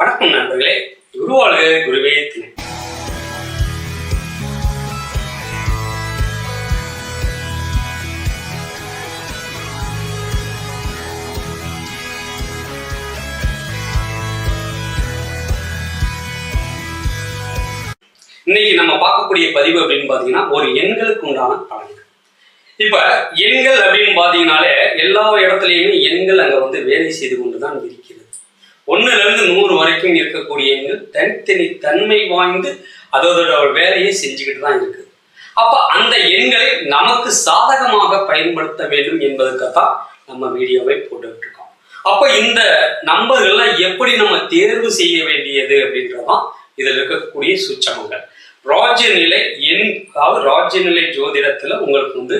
வணக்கம் நண்பர்களே. குருவாழ்க குருவே துணை இன்னைக்கு நம்ம பார்க்கக்கூடிய பதிவு அப்படின்னு பார்த்தீங்கன்னா ஒரு எண்களுக்கு உண்டான பலன்கள். இப்ப எண்கள் அப்படின்னு பார்த்தீங்கன்னாலே எல்லா இடத்துலையுமே எண்கள் அங்க வந்து வேலை செய்து கொண்டு தான் இருக்கிறது. ஒன்னுல இருந்து நூறு வரைக்கும் இருக்கக்கூடிய எண்கள் தனித்தனி தன்மை வாய்ந்து அதோட வேலையை செஞ்சுக்கிட்டு தான் இருக்குது அப்ப அந்த எண்களை நமக்கு சாதகமாக பயன்படுத்த வேண்டும் என்பதற்காகத்தான் நம்ம வீடியோவை போட்டுக்கிட்டு இருக்கோம் அப்ப இந்த நம்பர்கள்லாம் எப்படி நம்ம தேர்வு செய்ய வேண்டியது அப்படின்றதான் இதில் இருக்கக்கூடிய சுச்சமங்கள் ராஜ்யநிலை எண் அதாவது ராஜ்யநிலை ஜோதிடத்துல உங்களுக்கு வந்து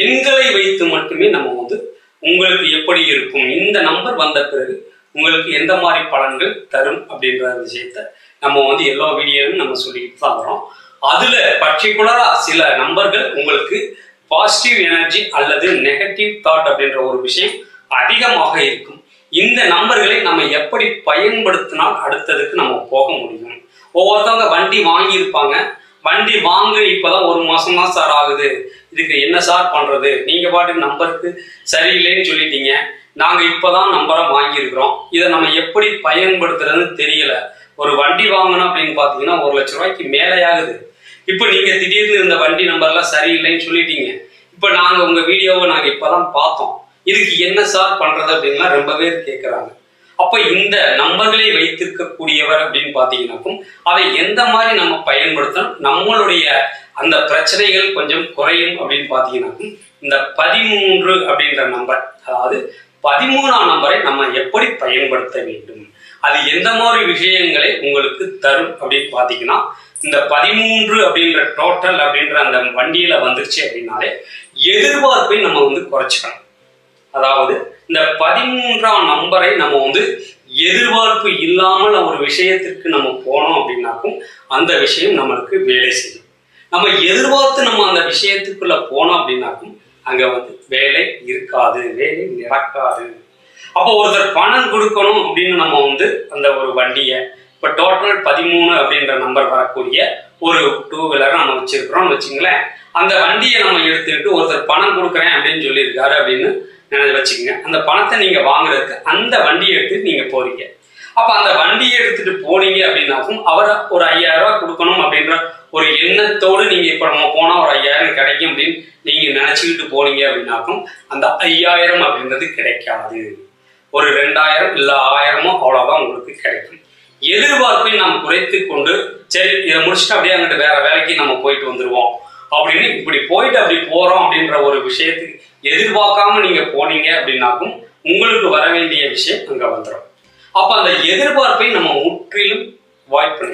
எண்களை வைத்து மட்டுமே நம்ம வந்து உங்களுக்கு எப்படி இருக்கும் இந்த நம்பர் வந்த பிறகு உங்களுக்கு எந்த மாதிரி பலன்கள் தரும் அப்படின்ற விஷயத்த நம்ம வந்து எல்லா வீடியோவும் நம்ம சொல்லிக்கிட்டு தான் வரோம். அதுல பர்டிகுலரா சில நம்பர்கள் உங்களுக்கு பாசிட்டிவ் எனர்ஜி அல்லது நெகட்டிவ் தாட் அப்படின்ற ஒரு விஷயம் அதிகமாக இருக்கும். இந்த நம்பர்களை நம்ம எப்படி பயன்படுத்தினால் அடுத்ததுக்கு நம்ம போக முடியும். ஒவ்வொருத்தவங்க வண்டி வாங்கியிருப்பாங்க. வண்டி வாங்க இப்போதான் ஒரு மாசம் தான் சார் ஆகுது. இதுக்கு என்ன சார் பண்றது? நீங்க பாட்டுக்கு நம்பருக்கு சரியில்லைன்னு சொல்லிட்டீங்க. நாங்க இப்பதான் நம்பரை வாங்கியிருக்கிறோம். இதை நம்ம எப்படி பயன்படுத்துறதுன்னு தெரியல. ஒரு வண்டி வாங்கணும் அப்படின்னு பார்த்தீங்கன்னா ஒரு லட்ச ரூபாய்க்கு மேலே ஆகுது இப்போ நீங்க திடீர்னு இந்த வண்டி நம்பர்லாம் சரியில்லைன்னு சொல்லிட்டீங்க. இப்போ நாங்க உங்க வீடியோவை நாங்க இப்பதான் பார்த்தோம். இதுக்கு என்ன சார் பண்றது அப்படின்லாம் ரொம்ப பேர் கேட்குறாங்க அப்போ இந்த நம்பர்களை வைத்திருக்கக்கூடியவர் அப்படின்னு பார்த்தீங்கன்னாக்கும் அதை எந்த மாதிரி நம்ம பயன்படுத்தணும் நம்மளுடைய அந்த பிரச்சனைகள் கொஞ்சம் குறையும் அப்படின்னு பார்த்தீங்கன்னாக்கும் இந்த பதிமூன்று அப்படின்ற நம்பர் அதாவது பதிமூணாம் நம்பரை நம்ம எப்படி பயன்படுத்த வேண்டும்? அது எந்த மாதிரி விஷயங்களை உங்களுக்கு தரும் அப்படின்னு பார்த்தீங்கன்னா இந்த பதிமூன்று அப்படின்ற டோட்டல் அப்படின்ற அந்த வண்டியில் வந்துருச்சு அப்படின்னாலே எதிர்பார்ப்பை நம்ம வந்து குறைச்சிக்கணும். அதாவது இந்த பதிமூன்றாம் நம்பரை நம்ம வந்து எதிர்பார்ப்பு இல்லாமல் ஒரு விஷயத்திற்கு நம்ம போனோம் அப்படின்னாக்கும் அந்த விஷயம் நம்மளுக்கு வேலை செய்யும். நம்ம எதிர்பார்த்து நம்ம அந்த விஷயத்துக்குள்ள போனோம் அப்படின்னாக்கும் அங்கே வந்து வேலை இருக்காது வேலை நடக்காது அப்போ ஒருத்தர் பணம் கொடுக்கணும் அப்படின்னு நம்ம வந்து அந்த ஒரு வண்டியை இப்போ டோட்டல் பதிமூணு அப்படின்ற நம்பர் வரக்கூடிய ஒரு டூ வீலர் நம்ம வச்சிருக்கிறோம்னு வச்சுங்களேன். அந்த வண்டியை நம்ம எடுத்துக்கிட்டு ஒருத்தர் பணம் கொடுக்குறேன் அப்படின்னு சொல்லியிருக்காரு அப்படின்னு நினைச்சு வச்சுக்கோங்க. அந்த பணத்தை நீங்கள் வாங்குறதுக்கு அந்த வண்டியை எடுத்துட்டு நீங்கள் போறீங்க. அப்போ அந்த வண்டியை எடுத்துட்டு போனீங்க அப்படின்னாக்கும் அவரை ஒரு ஐயாயிரம் ரூபாய் கொடுக்கணும் அப்படின்ற ஒரு எண்ணத்தோடு நீங்கள் இப்போ நம்ம போனால் ஒரு ஐயாயிரம் கிடைக்கும் அப்படின்னு நீங்கள் நினச்சிக்கிட்டு போனீங்க அப்படின்னாக்கும் அந்த ஐயாயிரம் அப்படின்றது கிடைக்காது. ஒரு ரெண்டாயிரம் இல்லை ஆயிரமோ அவ்வளோதான் உங்களுக்கு கிடைக்கும். எதிர்பார்ப்பை நாம் குறைத்து கொண்டு சரி இதை முடிச்சுட்டு அப்படியே அங்கிட்டு வேற வேலைக்கு நம்ம போயிட்டு வந்துடுவோம் அப்படின்னு இப்படி போயிட்டு அப்படி போகிறோம் அப்படின்ற ஒரு விஷயத்துக்கு எதிர்பார்க்காம நீங்கள் போனீங்க அப்படின்னாக்கும் உங்களுக்கு வர வேண்டிய விஷயம் அங்கே வந்துடும் அப்போ அந்த எதிர்பார்ப்பை நம்ம முற்றிலும் வாய்ப்பு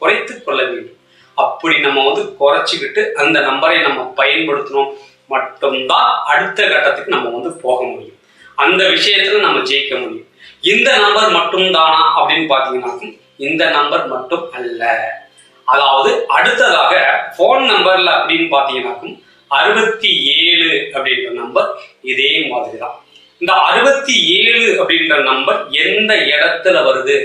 குறைத்து கொள்ள வேண்டும். அப்படி நம்ம வந்து குறைச்சிக்கிட்டு அந்த நம்பரை நம்ம பயன்படுத்தணும் மட்டும்தான் அடுத்த கட்டத்துக்கு நம்ம வந்து போக முடியும். அந்த விஷயத்துல நம்ம ஜெயிக்க முடியும். இந்த நம்பர் மட்டும் தானா அப்படின்னு பாத்தீங்கன்னாக்கும் இந்த நம்பர் மட்டும் அல்ல. அதாவது அடுத்ததாக ஃபோன் நம்பர்ல அப்படின்னு பாத்தீங்கன்னாக்கும் அறுபத்தி ஏழு அப்படின்ற நம்பர் இதே மாதிரி தான் இந்த அறுபத்தி ஏழு அப்படின்ற நம்பர் எந்த இடத்துல வருது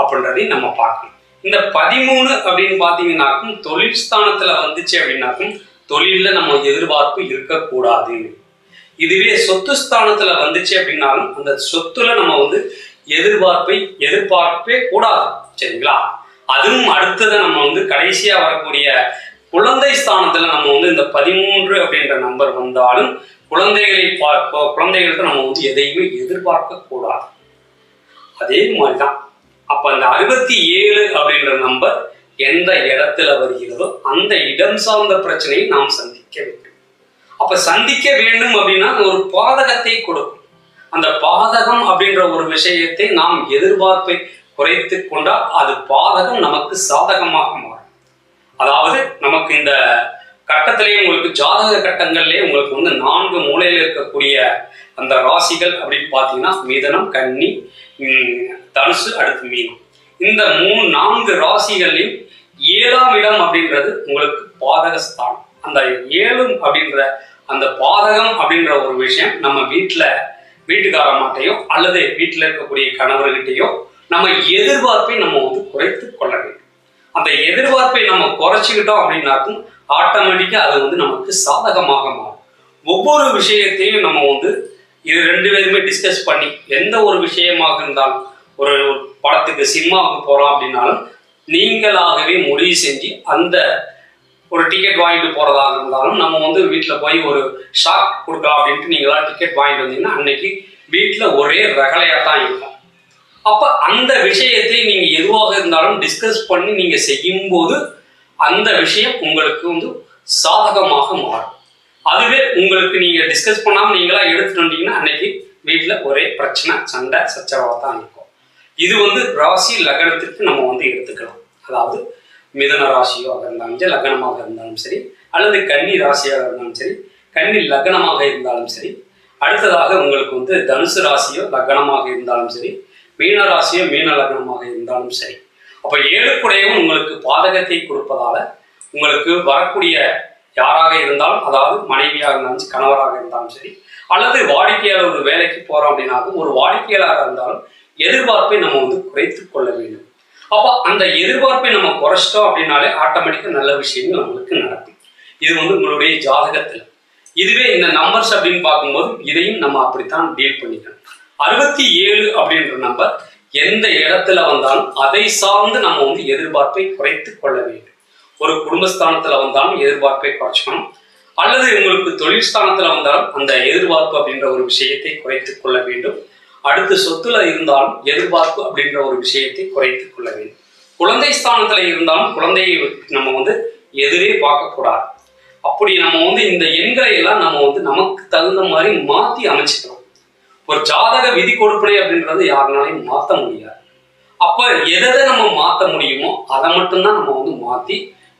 அப்படின்றதையும் நம்ம பார்க்கணும். இந்த பதிமூணு அப்படின்னு பாத்தீங்கன்னாக்கும் தொழில் ஸ்தானத்துல வந்துச்சு அப்படின்னாக்கும் தொழில நம்ம எதிர்பார்ப்பு இருக்கக்கூடாது. இதுவே சொத்து ஸ்தானத்துல வந்துச்சு அப்படின்னாலும் அந்த சொத்துல நம்ம வந்து எதிர்பார்ப்பை எதிர்பார்ப்பே கூடாது. சரிங்களா? அதுவும் அடுத்ததை நம்ம வந்து கடைசியா வரக்கூடிய குழந்தை ஸ்தானத்துல நம்ம வந்து இந்த பதிமூன்று அப்படின்ற நம்பர் வந்தாலும் குழந்தைகளை பார்ப்போ குழந்தைகளுக்கு நம்ம வந்து எதையுமே எதிர்பார்க்க கூடாது அதே மாதிரிதான். அப்ப அந்த அறுபத்தி ஏழு அப்படின்ற நம்பர் எந்த இடத்துல வருகிறதோ அந்த இடம் சார்ந்த பிரச்சனையை நாம் சந்திக்க வேண்டும். அப்ப சந்திக்க வேண்டும் அப்படின்னா ஒரு பாதகத்தை கொடுக்கும். அந்த பாதகம் அப்படின்ற ஒரு விஷயத்தை நாம் எதிர்பார்ப்பை குறைத்து கொண்டால் அது பாதகம் நமக்கு சாதகமாக மாறும். அதாவது நமக்கு இந்த கட்டத்திலேயே உங்களுக்கு ஜாதக கட்டங்கள்லேயே உங்களுக்கு வந்து நான்கு மூலையில் இருக்கக்கூடிய அந்த ராசிகள் அப்படின்னு பார்த்தீங்கன்னா மிதனம் கன்னி தனுசு அடுத்து மீனம். இந்த மூணு நான்கு ராசிகள்லையும் ஏழாம் இடம் அப்படின்றது உங்களுக்கு பாதக ஸ்தானம். அந்த ஏழும் அப்படின்ற அந்த பாதகம் அப்படின்ற ஒரு விஷயம் நம்ம வீட்டில் வீட்டுக்காரமாட்டையோ அல்லது வீட்டில் இருக்கக்கூடிய கணவர்கிட்டையோ நம்ம எதிர்பார்ப்பை நம்ம வந்து குறைத்து கொள்ள வேண்டும். அந்த எதிர்பார்ப்பை நம்ம குறைச்சிக்கிட்டோம் அப்படின்னாக்கும் ஆட்டோமேட்டிக்காக அது வந்து நமக்கு சாதகமாக மாறும். ஒவ்வொரு விஷயத்தையும் நம்ம வந்து இது ரெண்டு பேருமே டிஸ்கஸ் பண்ணி எந்த ஒரு விஷயமாக இருந்தாலும் ஒரு படத்துக்கு சினிமாவுக்கு போகிறோம் அப்படின்னாலும் நீங்களாகவே முடிவு செஞ்சு அந்த ஒரு டிக்கெட் வாங்கிட்டு போகிறதாக இருந்தாலும் நம்ம வந்து வீட்டில் போய் ஒரு ஷாக் கொடுக்கலாம் அப்படின்ட்டு நீங்களா டிக்கெட் வாங்கிட்டு வந்தீங்கன்னா அன்னைக்கு வீட்டில் ஒரே ரகலையாக தான் இருக்கும். அப்போ அந்த விஷயத்தை நீங்கள் எதுவாக இருந்தாலும் டிஸ்கஸ் பண்ணி நீங்கள் செய்யும்போது அந்த விஷயம் உங்களுக்கு வந்து சாதகமாக மாறும். அதுவே உங்களுக்கு நீங்கள் டிஸ்கஸ் பண்ணாமல் நீங்களா எடுத்துட்டு வந்தீங்கன்னா அன்னைக்கு வீட்டில் ஒரே பிரச்சனை சண்டை சச்சரவாக தான் இருக்கும். இது வந்து ராசி லக்னத்திற்கு நம்ம வந்து எடுத்துக்கலாம். அதாவது மிதன ராசியோ இருந்தாலும் சரி லக்னமாக இருந்தாலும் சரி அல்லது கன்னி ராசியாக இருந்தாலும் சரி கன்னி லக்னமாக இருந்தாலும் சரி அடுத்ததாக உங்களுக்கு வந்து தனுசு ராசியோ லக்னமாக இருந்தாலும் சரி மீன ராசியோ மீன லக்னமாக இருந்தாலும் சரி. அப்போ ஏழுக்குடையும் உங்களுக்கு பாதகத்தை கொடுப்பதால உங்களுக்கு வரக்கூடிய யாராக இருந்தாலும் அதாவது மனைவியாக இருந்தாலும் சரி, கணவராக இருந்தாலும் சரி அல்லது வாடிக்கையாளர் ஒரு வேலைக்கு போறோம் அப்படின்னாலும் ஒரு வாடிக்கையாளராக இருந்தாலும் எதிர்பார்ப்பை நம்ம வந்து குறைத்து கொள்ள வேண்டும். அப்போ அந்த எதிர்பார்ப்பை நம்ம குறைச்சிட்டோம் அப்படின்னாலே ஆட்டோமேட்டிக்காக நல்ல விஷயங்கள் நம்மளுக்கு நடக்கும். இது வந்து உங்களுடைய ஜாதகத்தில். இதுவே இந்த நம்பர்ஸ் அப்படின்னு பார்க்கும்போது இதையும் நம்ம அப்படித்தான் டீல் பண்ணிக்கணும். அறுபத்தி ஏழு அப்படின்ற நம்பர் எந்த இடத்துல வந்தாலும் அதை சார்ந்து நம்ம வந்து எதிர்பார்ப்பை குறைத்து கொள்ள வேண்டும். ஒரு குடும்பஸ்தானத்துல வந்தாலும் எதிர்பார்ப்பை குறைச்சிக்கணும். அல்லது உங்களுக்கு தொழில் ஸ்தானத்துல வந்தாலும் அந்த எதிர்பார்ப்பு அப்படின்ற ஒரு விஷயத்தை குறைத்துக் கொள்ள வேண்டும். அடுத்து சொத்துல இருந்தாலும் எதிர்பார்ப்பு அப்படின்ற ஒரு விஷயத்தை குறைத்துக் கொள்ள வேண்டும். குழந்தை ஸ்தானத்துல இருந்தாலும் குழந்தையை நம்ம வந்து எதிரே பார்க்கக்கூடாது. அப்படி நம்ம வந்து இந்த எண்களை எல்லாம் நம்ம வந்து நமக்கு தகுந்த மாதிரி மாத்தி அமைச்சுக்கணும். ஒரு ஜாதக விதி கொடுப்படை அப்படின்றது யாருனாலையும் மாற்ற முடியாது. அப்ப எதை நம்ம மாற்ற முடியுமோ அதை மட்டும்தான் நம்ம வந்து மாத்தி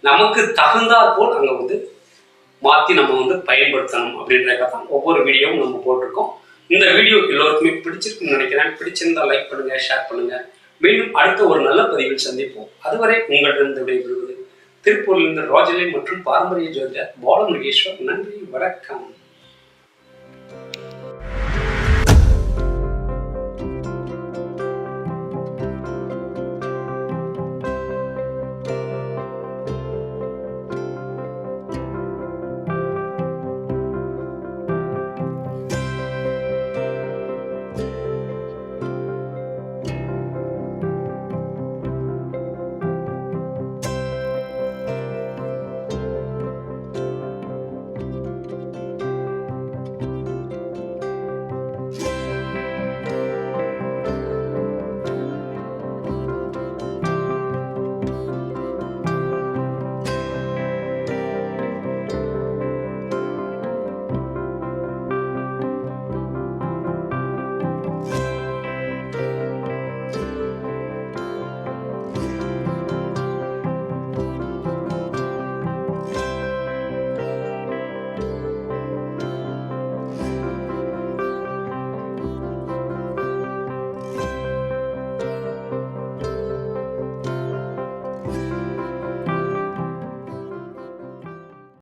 நமக்கு தகுந்தாற் போல் அங்க வந்து மாத்தி நம்ம வந்து பயன்படுத்தணும் அப்படின்றத தான் ஒவ்வொரு வீடியோவும் நம்ம போட்டிருக்கோம். இந்த வீடியோ எல்லோருக்குமே பிடிச்சிருக்குன்னு நினைக்கிறேன். பிடிச்சிருந்தா லைக் பண்ணுங்க ஷேர் பண்ணுங்க. மீண்டும் அடுத்த ஒரு நல்ல பதிவில் சந்திப்போம். அதுவரை உங்களிடம் விடைபெறுவது திருப்பூரிலிருந்து ராஜலை மற்றும் பாரம்பரிய ஜோதிடர் பாலமுருகேஸ்வர். நன்றி வணக்கம்.